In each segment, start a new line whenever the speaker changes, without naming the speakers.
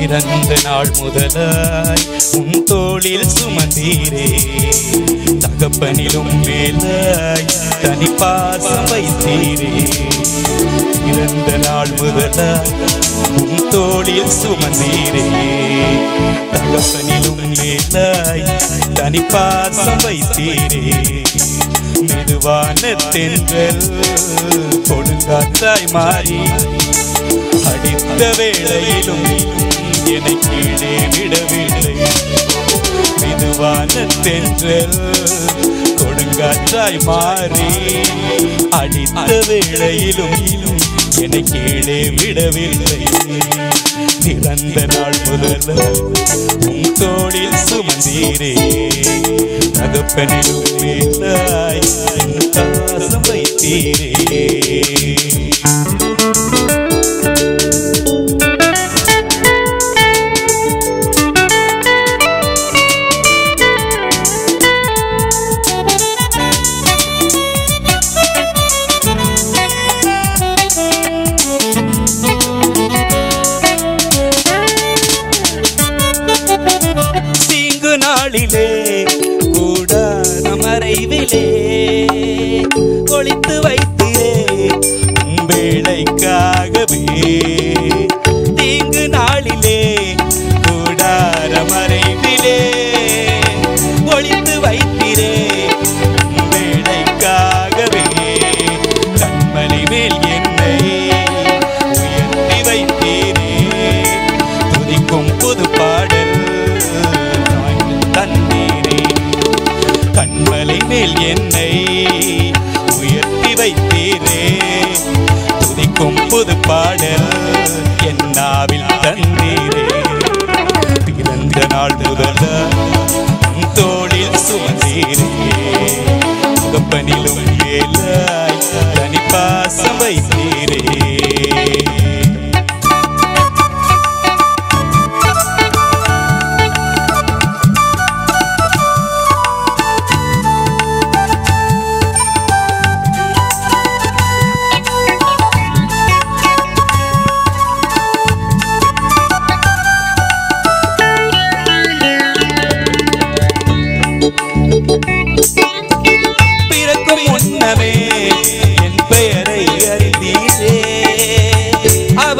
பிறந்த நாள் முதலாய் உன் தோளில் சுமந்தீரே. தகப்பனிலும் மேலாய் தனி பாசம் வைத்தீரே. பிறந்த நாள் முதலாய் உன் தோளில் சுமந்தீரே. தகப்பனிலும் மேலாய் தனி பாசம் வைத்தீரே. மெதுவான தென்றல் கொடுங்காற்றாய் மாறி அடித்த வேளையிலும் என்னை கீழே விடவில்லை. மெதுவான தென்றல் கொடுங்காற்றாய் மாறி அடித்த வேளையிலும் என்னை கீழே விடவில்லை. பிறந்த நாள் முதல்ல உன் தோளில் சுமந்தீரே தகப்பனிலும் மேலாய் பாசம் வைத்தீரே. தீங்கு நாளிலே கூட மறைவிலே ஒழித்து வைத்திலே வேளைக்காகவே. தீங்கு நாளிலே கூடார மறைவிலே என்னை உயர்த்தி வைத்தீரே. துதிக்கும் புது பாடல் என்னாவில் தந்தீரே. பிறந்த நாள் முதல்ல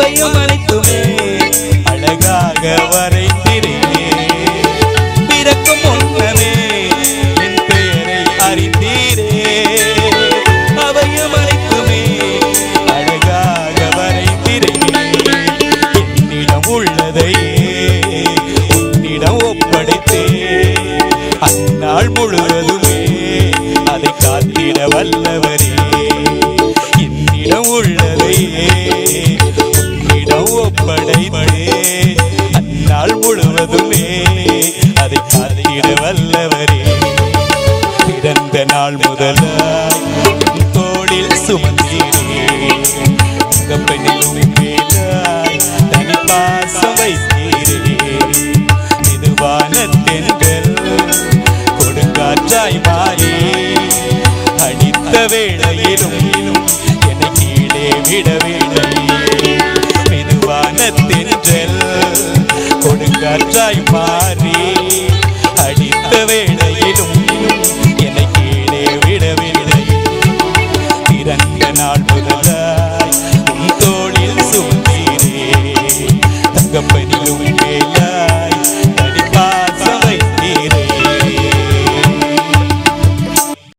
அவையும் அனைத்துமே அழகாக வரைத்திரே. பிறக்கும் முன்னமே என் பெயரை அறிந்தீரே. அவையும் அனைத்துமே அழகாக வரைத்திரே என்னிடம் உள்ளதை உன்னிடம் ஒப்படைத்தே. அந்நாள் முழுவதுமே அதை காத்திட வல்லவரே. என்னிடம் உள்ளதையே உன்னிடம் அந்நாள் முழுவதுமே அதை காத்திட வல்லவரே. பிறந்த நாள் முதலாய் தென்றல் கொடுங்காற்றாய் மாறி அடித்த வேளையிலும் என்னை கீழே விடவில்லை. திறந்த நாள் முதலாய் உன் தோளில் சுமந்தீரே. தகப்பனிலும்